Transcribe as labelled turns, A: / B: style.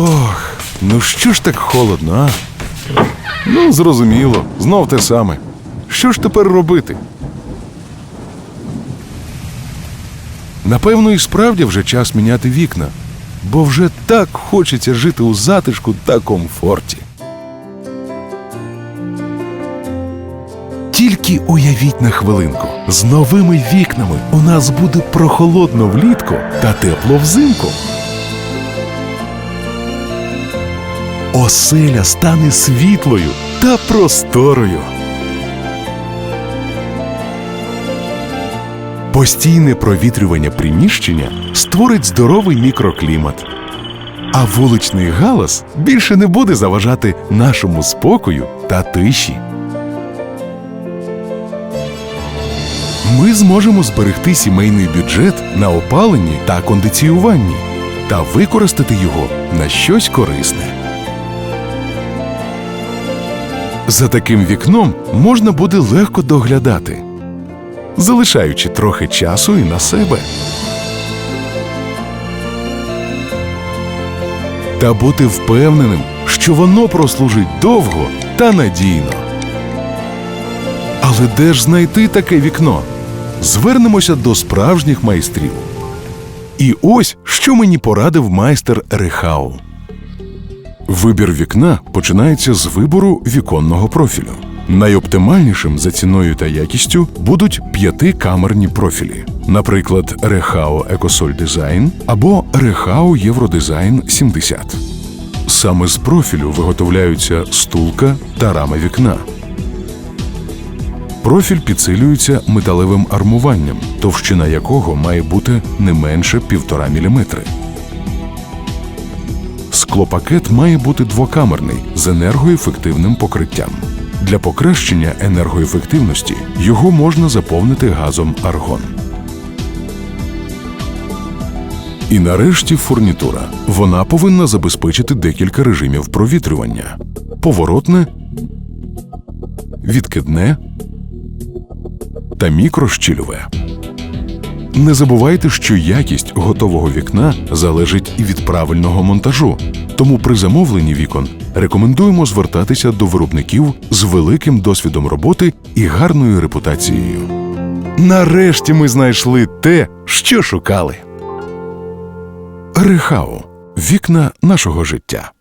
A: Ох, ну що ж так холодно, а? Ну, зрозуміло, знов те саме. Що ж тепер робити? Напевно, і справді вже час міняти вікна, бо вже так хочеться жити у затишку та комфорті. Тільки уявіть на хвилинку, з новими вікнами у нас буде прохолодно влітку та тепло взимку. Оселя стане світлою та просторою. Постійне провітрювання приміщення створить здоровий мікроклімат. А вуличний галас більше не буде заважати нашому спокою та тиші. Ми зможемо зберегти сімейний бюджет на опаленні та кондиціюванні та використати його на щось корисне. За таким вікном можна буде легко доглядати, залишаючи трохи часу і на себе. Та бути впевненим, що воно прослужить довго та надійно. Але де ж знайти таке вікно? Звернемося до справжніх майстрів. І ось що мені порадив майстер Рехау. Вибір вікна починається з вибору віконного профілю. Найоптимальнішим за ціною та якістю будуть п'ятикамерні профілі, наприклад, Рехао Екосоль Дизайн або Рехао Євродизайн 70. Саме з профілю виготовляються стулка та рама вікна. Профіль підсилюється металевим армуванням, товщина якого має бути не менше 1,5 мм. Склопакет має бути двокамерний з енергоефективним покриттям. Для покращення енергоефективності його можна заповнити газом аргон. І нарешті фурнітура. Вона повинна забезпечити декілька режимів провітрювання: поворотне, відкидне та мікрощільове. Не забувайте, що якість готового вікна залежить і від правильного монтажу. Тому при замовленні вікон рекомендуємо звертатися до виробників з великим досвідом роботи і гарною репутацією. Нарешті ми знайшли те, що шукали. Рехау вікна нашого життя.